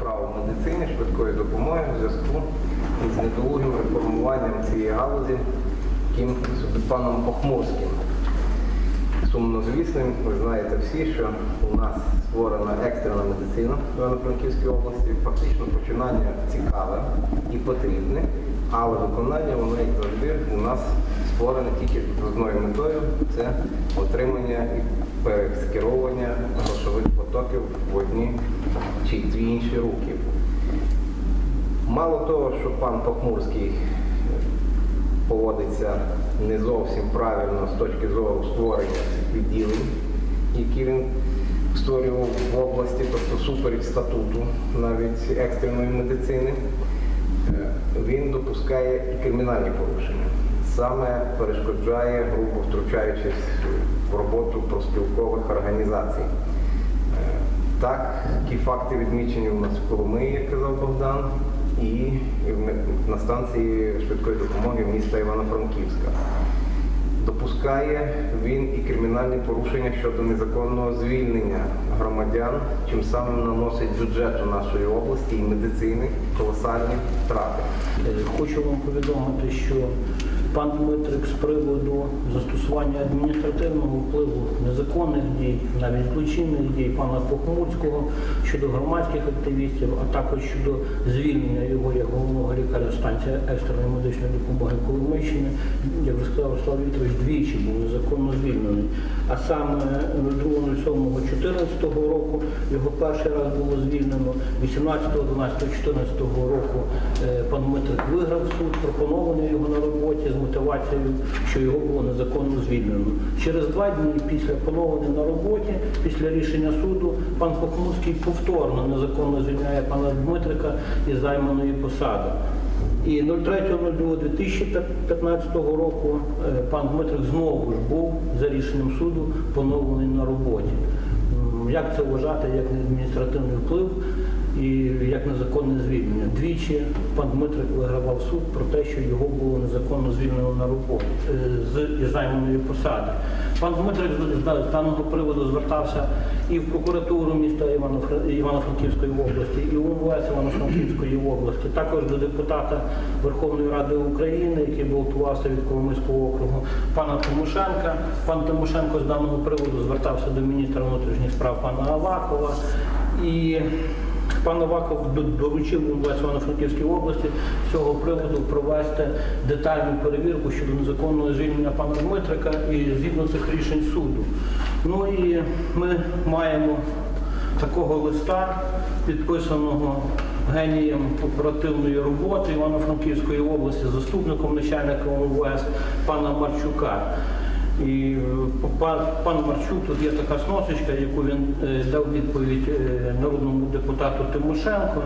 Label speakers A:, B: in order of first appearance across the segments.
A: справ медицини швидкої допомоги в зв'язку з недолугим реформуванням цієї галузі тим паном Охмовським. Сумно звісним, ви знаєте всі, що у нас створена екстрена медицина в Івано-Франківській області, фактично починання цікаве і потрібне, але виконання воно, як завжди, у нас створене тільки з одною метою це отримання перескеровування грошових потоків в одні чи дві інші руки. Мало того, що пан Похмурський поводиться не зовсім правильно з точки зору створення цих відділень, які він створював в області, тобто супереч статуту навіть екстреної медицини, е, він допускає і кримінальні порушення. Саме перешкоджає, грубо втручаючись в роботу проспілкових організацій. Е, Так, ті факти відмічені у нас в Коломиї, як казав Богдан, і на станції швидкої допомоги міста Івано-Франківська. Допускає він і кримінальні порушення щодо незаконного звільнення громадян, чим самим наносить бюджету нашої області і медицини колосальні втрати.
B: Е, Хочу вам повідомити, що пан Дмитрик з приводу застосування адміністративного впливу незаконних дій, навіть злочинних дій пана Похмурського щодо громадських активістів, а також щодо звільнення його як головного лікаря станції екстреної медичної допомоги Коломийщини, як вже сказав Руслав Вікторович, двічі був незаконно звільнений. А саме 02.07.14 року його перший раз було звільнено, 18, 12, 14 року е, пан Дмитрик виграв суд, пропоновано його на роботі мотивацією, що його було незаконно звільнено. Через два дні після поновлення на роботі, після рішення суду, пан Похмурський повторно незаконно звільняє пана Дмитрика із займаної посади. І 03.02.2015 року е, пан Дмитрик знову ж був за рішенням суду поновлений на роботі. Як це вважати як адміністративний вплив і як незаконне звільнення? Двічі пан Дмитрик вигравав суд про те, що його було незаконно звільнено на роботу е, з займаної посади. Пан Дмитрик з- даного приводу звертався і в прокуратуру міста Івано-Фра- Івано-Франківської області, і в УМВС Івано-Франківської області, також до депутата Верховної Ради України, який балотувався від Коломийського округу, пана Тимошенка. Пан Тимошенко з даного приводу звертався до міністра внутрішніх справ пана Авакова. І Пан Аваков доручив МВС Івано-Франківській області з цього приводу провести детальну перевірку щодо незаконного звільнення пана Дмитрика і згідно цих рішень суду. Ну і ми маємо такого листа, підписаного генієм оперативної роботи Івано-Франківської області, заступником начальника МВС пана Марчука. І е, пан, Марчук, тут є така сносочка, яку він е, дав відповідь е, народному депутату Тимошенко.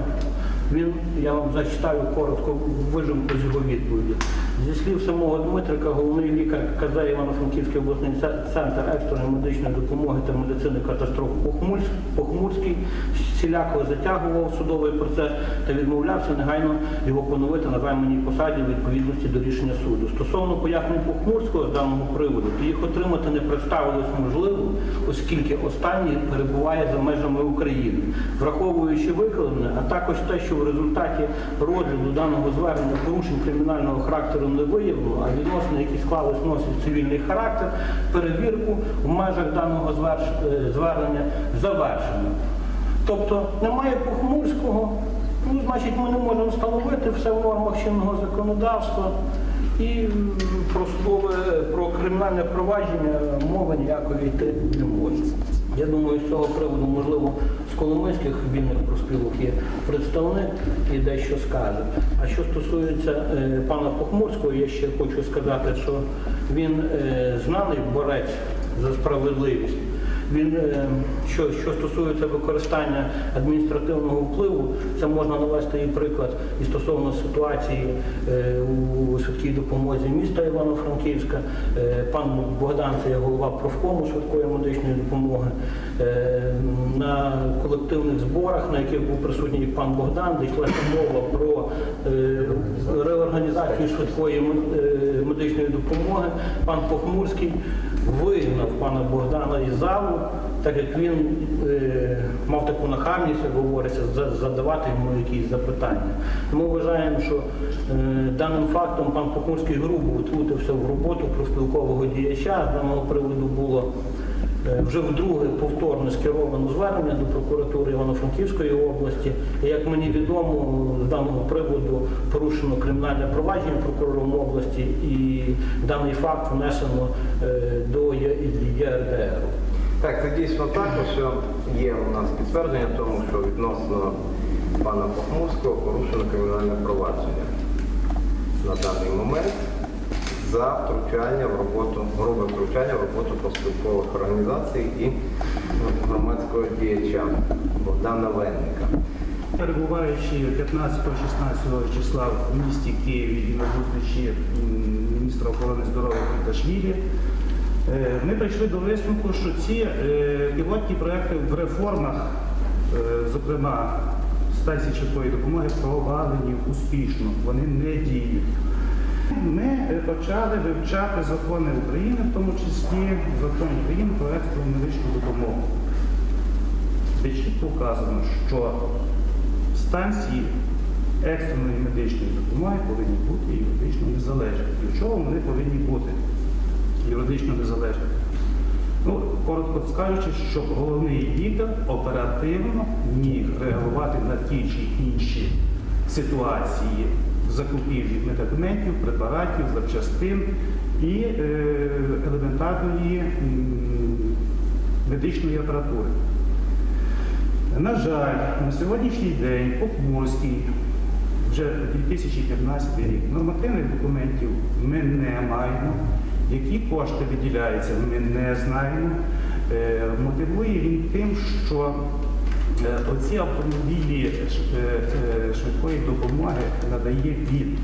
B: Він, я вам зачитаю коротко вижимку з його відповіді. Зі слів самого Дмитрика, головний лікар КЗ Івано-Франківський обласний центр екстреної медичної допомоги та медицини катастроф Похмурський всіляко затягував судовий процес та відмовлявся негайно його поновити на займаній посаді в відповідності до рішення суду. Стосовно пояснень Похмурського з даного приводу, то їх отримати не представилось можливо, оскільки останній перебуває за межами України, враховуючи викладене, а також те, що в результаті розгляду даного звернення порушень кримінального характеру не виявлено, а відносини, які склались, носять цивільний характер, перевірку в межах даного е, звернення завершено. Тобто немає похмурського, ну, значить ми не можемо встановити все в нормах чинного законодавства. І про судове, про кримінальне провадження мови ніякої йти не може. Я думаю, з цього приводу, можливо, з коломийських вільних проспілок є представник і дещо скаже. А що стосується е, пана Похмурського, я ще хочу сказати, що він е, знаний борець за справедливість. Він, е, що, що стосується використання адміністративного впливу, це можна навести і приклад і стосовно ситуації е, у швидкій допомозі міста Івано-Франківська. Е, Пан Богдан, це є голова профкому швидкої медичної допомоги. Е, На колективних зборах, на яких був присутній пан Богдан, де йшлася мова про е, реорганізацію швидкої медичної допомоги, пан Похмурський вигнав пана Богдана із залу так як він е, мав таку нахабність, як говориться, задавати йому якісь запитання. Ми вважаємо, що е, даним фактом пан Похмурський грубо втрутився в роботу профспілкового діяча. З даного приводу було Е, Вже вдруге повторно скеровано звернення до прокуратури Івано-Франківської області. І як мені відомо, з даного приводу порушено кримінальне провадження прокурором області, і даний факт внесено е, до ЄРДР.
A: Так, це дійсно так, що є у нас підтвердження тому, що відносно пана Похмурського порушено кримінальне провадження на даний момент за втручання в роботу, грубе втручання в роботу профспілкових організацій і громадського діяча Богдана Венника.
C: Перебуваючи 15-16 числа в місті Києві і на зустрічі міністра охорони здоров'я Квіташвілі, е, ми прийшли до висновку, що ці е, пілотні проекти в реформах, е, зокрема станції швидкої допомоги, провалені успішно, вони не діють. Ми почали вивчати закони України, в тому числі закон України про екстрену медичну допомогу де чітко вказано, що станції екстреної медичної допомоги повинні бути юридично незалежні. В чому вони повинні бути юридично незалежні? Ну, коротко скажучи, щоб головний лікар оперативно міг реагувати на ті чи інші ситуації закупівлі медикаментів, препаратів, запчастин і е, елементарної медичної апаратури. На жаль, на сьогоднішній день Похмурський, вже 2015 рік, нормативних документів ми не маємо. Які кошти виділяються, ми не знаємо. Е, Мотивує він тим, що е, оці автомобілі швидкої допомоги надає він.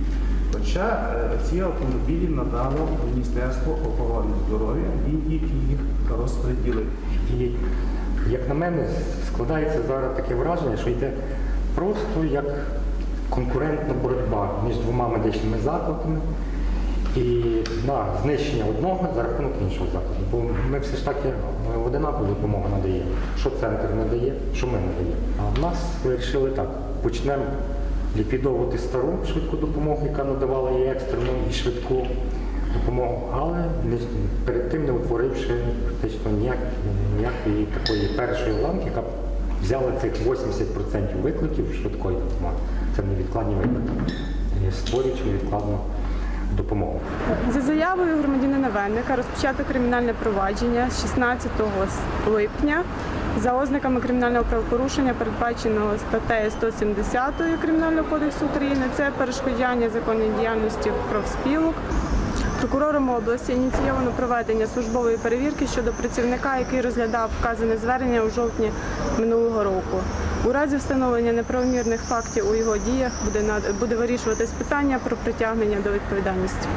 C: Хоча е, ці автомобілі надало Міністерство охорони здоров'я, він їх розподілив.
D: І як на мене, складається зараз таке враження, що йде просто як конкурентна боротьба між двома медичними закладами і на знищення одного за рахунок іншого закладу. Бо ми все ж таки е, одинакову допомогу надаємо. Що центр надає, що ми надаємо. А в нас вирішили так, почнемо ліквідовувати стару швидку допомогу, яка надавала і екстрену, і швидку допомогу, але не, перед тим не утворивши фактично ніяк, ніякої такої першої ланки, яка взяла цих 80% викликів швидкої допомоги. Це невідкладні виклики, створюючи невідкладну допомогу.
E: За заявою громадянина Венника розпочато кримінальне провадження з 16 липня за ознаками кримінального правопорушення, передбаченого статтею 170 Кримінального кодексу України. Це перешкоджання законній діяльності профспілок. Прокурором області ініційовано проведення службової перевірки щодо працівника, який розглядав вказане звернення у жовтні минулого року. У разі встановлення неправомірних фактів у його діях буде буде вирішуватись питання про притягнення до відповідальності.